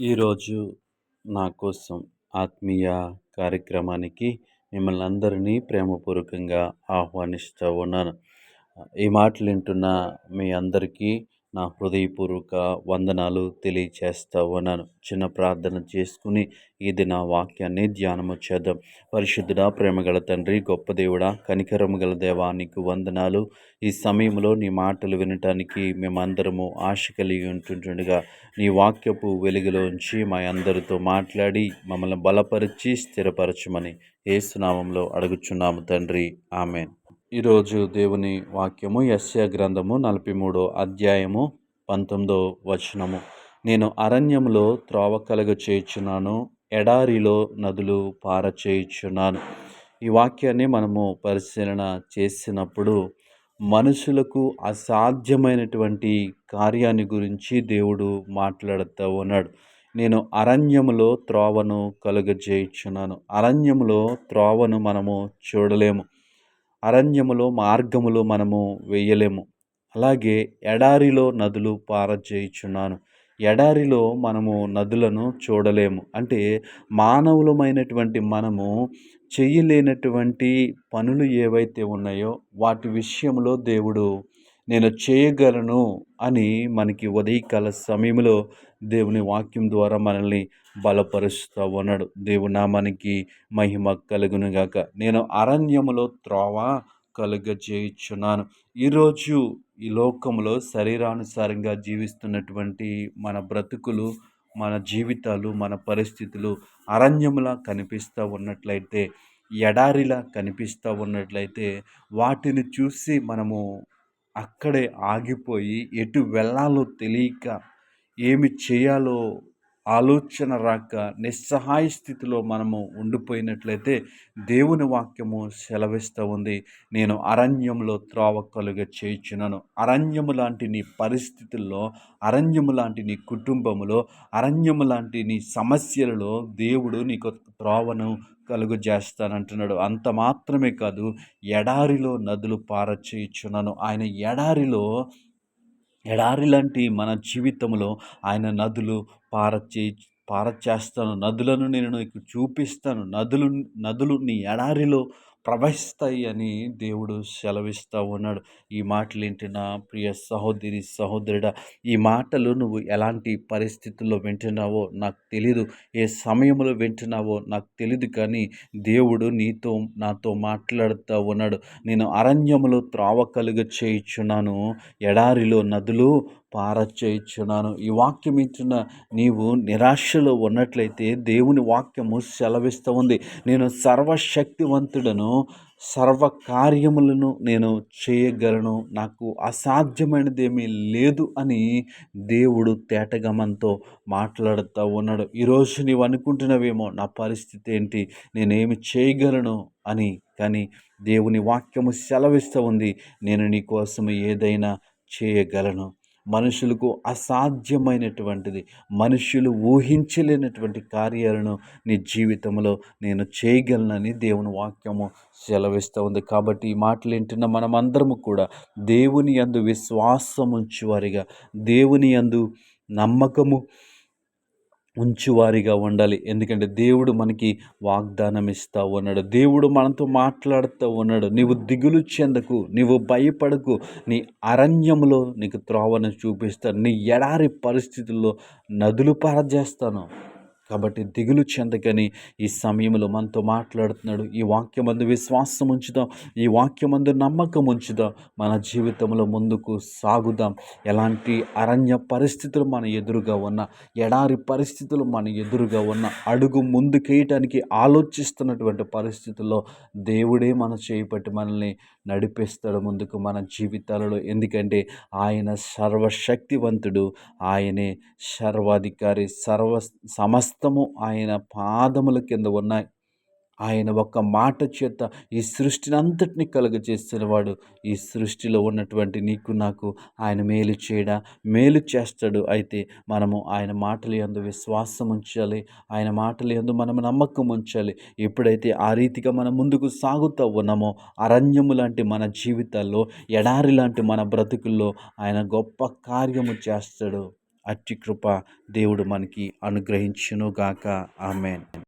ఈరోజు నా కోసం ఆత్మీయ కార్యక్రమానికి మిమ్మల్ని అందరినీ ప్రేమపూర్వకంగా ఆహ్వానిస్తూ ఉన్నాను. ఈ మాటలు వింటున్న మీ అందరికీ నా హృదయపూర్వక వందనాలు తెలియచేస్తూ ఉన్నాను చిన్న ప్రార్థన చేసుకుని ఇది నా వాక్యాన్ని ధ్యానము చేద్దాం. పరిశుద్ధుడ ప్రేమగల తండ్రి గొప్ప దేవుడా కనికరము గల దేవా నీకు వందనాలు. ఈ సమయంలో నీ మాటలు వినటానికి మేమందరము ఆశ కలిగి ఉంటుండగా నీ వాక్యపు వెలుగులోంచి మా అందరితో మాట్లాడి మమ్మల్ని బలపరిచి స్థిరపరచమని ఏసునామంలో అడుగుచున్నాము తండ్రి. ఆమెన్. ఈరోజు దేవుని వాక్యము యస్య గ్రంథము నలభై మూడో అధ్యాయము పంతొమ్మిదో వచనము. నేను అరణ్యంలో త్రోవ కలగ చేయుచున్నాను ఎడారిలో నదులు పార చేయుచున్నాను. ఈ వాక్యాన్ని మనము పరిశీలన చేసినప్పుడు మనుషులకు అసాధ్యమైనటువంటి కార్యాన్ని గురించి దేవుడు మాట్లాడుతూ ఉన్నాడు. నేను అరణ్యములో త్రోవను కలుగజేయుచున్నాను అరణ్యములో త్రోవను మనము చూడలేము. అరణ్యములో మార్గములో మనము వేయలేము. అలాగే ఎడారిలో నదులు పారచేయుచున్నాను ఎడారిలో మనము నదులను చూడలేము. అంటే మానవులమైనటువంటి మనము చేయలేనటువంటి పనులు ఏవైతే ఉన్నాయో వాటి విషయంలో దేవుడు నేను చేయగలను అని మనకి ఉదయకాల సమయంలో దేవుని వాక్యం ద్వారా మనల్ని బలపరుస్తూ ఉన్నాడు. దేవుడు నామానికి మహిమ కలుగునుగాక నేను అరణ్యములో త్రోవ కలుగజేయుచున్నాను. ఈరోజు ఈ లోకంలో శరీరానుసారంగా జీవిస్తున్నటువంటి మన బ్రతుకులు మన జీవితాలు మన పరిస్థితులు అరణ్యములా కనిపిస్తూ ఉన్నట్లయితే ఎడారిలా కనిపిస్తూ ఉన్నట్లయితే వాటిని చూసి మనము అక్కడే ఆగిపోయి ఎటు వెళ్ళాలో తెలియక ఏమి చేయాలో ఆలోచన రాక నిస్సహాయ స్థితిలో మనము ఉండిపోయినట్లయితే దేవుని వాక్యము సెలవిస్తూ ఉంది. నేను అరణ్యంలో త్రోవ కలుగ చేయించున్నాను. అరణ్యము లాంటి నీ పరిస్థితుల్లో అరణ్యము లాంటి నీ కుటుంబములో అరణ్యము లాంటి నీ సమస్యలలో దేవుడు నీకు త్రోవను కలుగు చేస్తానంటున్నాడు. అంత మాత్రమే కాదు ఎడారిలో నదులు పారచేయుచున్నాను. ఆయన ఎడారిలో ఎడారి లాంటి మన జీవితంలో ఆయన నదులు పారచే పారచేస్తాను. నదులను నేను నీకు చూపిస్తాను. నదులు నదులు నీ ఎడారిలో ప్రవహిస్తాయి అని దేవుడు సెలవిస్తూ ఉన్నాడు. ఈ మాటలు ఏంటి నా ప్రియ సహోదరి సహోదరుడ? ఈ మాటలు నువ్వు ఎలాంటి పరిస్థితుల్లో వింటున్నావో నాకు తెలీదు. ఏ సమయంలో వింటున్నావో నాకు తెలీదు కానీ దేవుడు నీతో నాతో మాట్లాడుతూ ఉన్నాడు. నేను అరణ్యములో త్రావ కలుగ చేయించున్నాను. ఎడారిలో నదులు పారచేయించున్నాను ఈ వాక్యం ఇచ్చిన నీవు నిరాశలో ఉన్నట్లయితే దేవుని వాక్యము సెలవిస్తూ ఉంది. నేను సర్వశక్తివంతుడను సర్వకార్యములను నేను చేయగలను నాకు అసాధ్యమైనదేమీ లేదు అని దేవుడు తేటగమంతో మాట్లాడుతూ ఉన్నాడు. ఈరోజు నీవు అనుకుంటున్నావేమో నా పరిస్థితి ఏంటి? నేనేమి చేయగలను అని. కానీ దేవుని వాక్యము సెలవిస్తూ ఉంది నేను నీ కోసం ఏదైనా చేయగలను. మనుషులకు అసాధ్యమైనటువంటిది. మనుషులు ఊహించలేనటువంటి కార్యాలను నీ జీవితంలో నేను చేయగలనని దేవుని వాక్యము సెలవిస్తూ ఉంది. కాబట్టి ఈ మాటలు వింటున్న మనమందరము కూడా దేవుని అందు విశ్వాసం ఉంచువారిగా దేవుని అందు నమ్మకము ఉంచువారిగా ఉండాలి. ఎందుకంటే దేవుడు మనకి వాగ్దానం ఇస్తూ ఉన్నాడు దేవుడు మనతో మాట్లాడుతూ ఉన్నాడు నీవు దిగులు చెందకు నీవు భయపడకు నీ అరణ్యంలో నీకు త్రోవను చూపిస్తాను. నీ ఎడారి పరిస్థితుల్లో నదులు పారజేస్తాను. కాబట్టి దిగులు చెందకని ఈ సమయంలో మనతో మాట్లాడుతున్నాడు. ఈ వాక్యమందు విశ్వాసం ఉంచుదాం. ఈ వాక్యమందు నమ్మకం ఉంచుదాం. మన జీవితంలో ముందుకు సాగుదాం. ఎలాంటి అరణ్య పరిస్థితులు మన ఎదురుగా ఉన్న ఎడారి పరిస్థితులు మన ఎదురుగా ఉన్న అడుగు ముందుకేయటానికి ఆలోచిస్తున్నటువంటి పరిస్థితుల్లో దేవుడే మన చేపట్టి మనల్ని నడిపిస్తాడు ముందుకు మన జీవితాలలో. ఎందుకంటే ఆయన సర్వశక్తివంతుడు. ఆయనే సర్వాధికారి సర్వ సమస్తము ఆయన పాదముల కింద ఉన్నాయి. ఆయన ఒక్క మాట చేత ఈ సృష్టిని అంతటిని కలుగజేస్తున్నవాడు ఈ సృష్టిలో ఉన్నటువంటి నీకు నాకు ఆయన మేలు చేయడా? మేలు చేస్తాడు. అయితే మనము ఆయన మాటలు ఎందు విశ్వాసం ఉంచాలి. ఆయన మాటలు ఎందు మనం నమ్మకం ఉంచాలి. ఎప్పుడైతే ఆ రీతిగా మనం ముందుకు సాగుతూ ఉన్నామో అరణ్యము లాంటి మన జీవితాల్లో ఎడారి లాంటి మన బ్రతుకుల్లో ఆయన గొప్ప కార్యము చేస్తాడు. అట్టి కృప దేవుడు మనకి అనుగ్రహించునుగాక. ఆమెన్.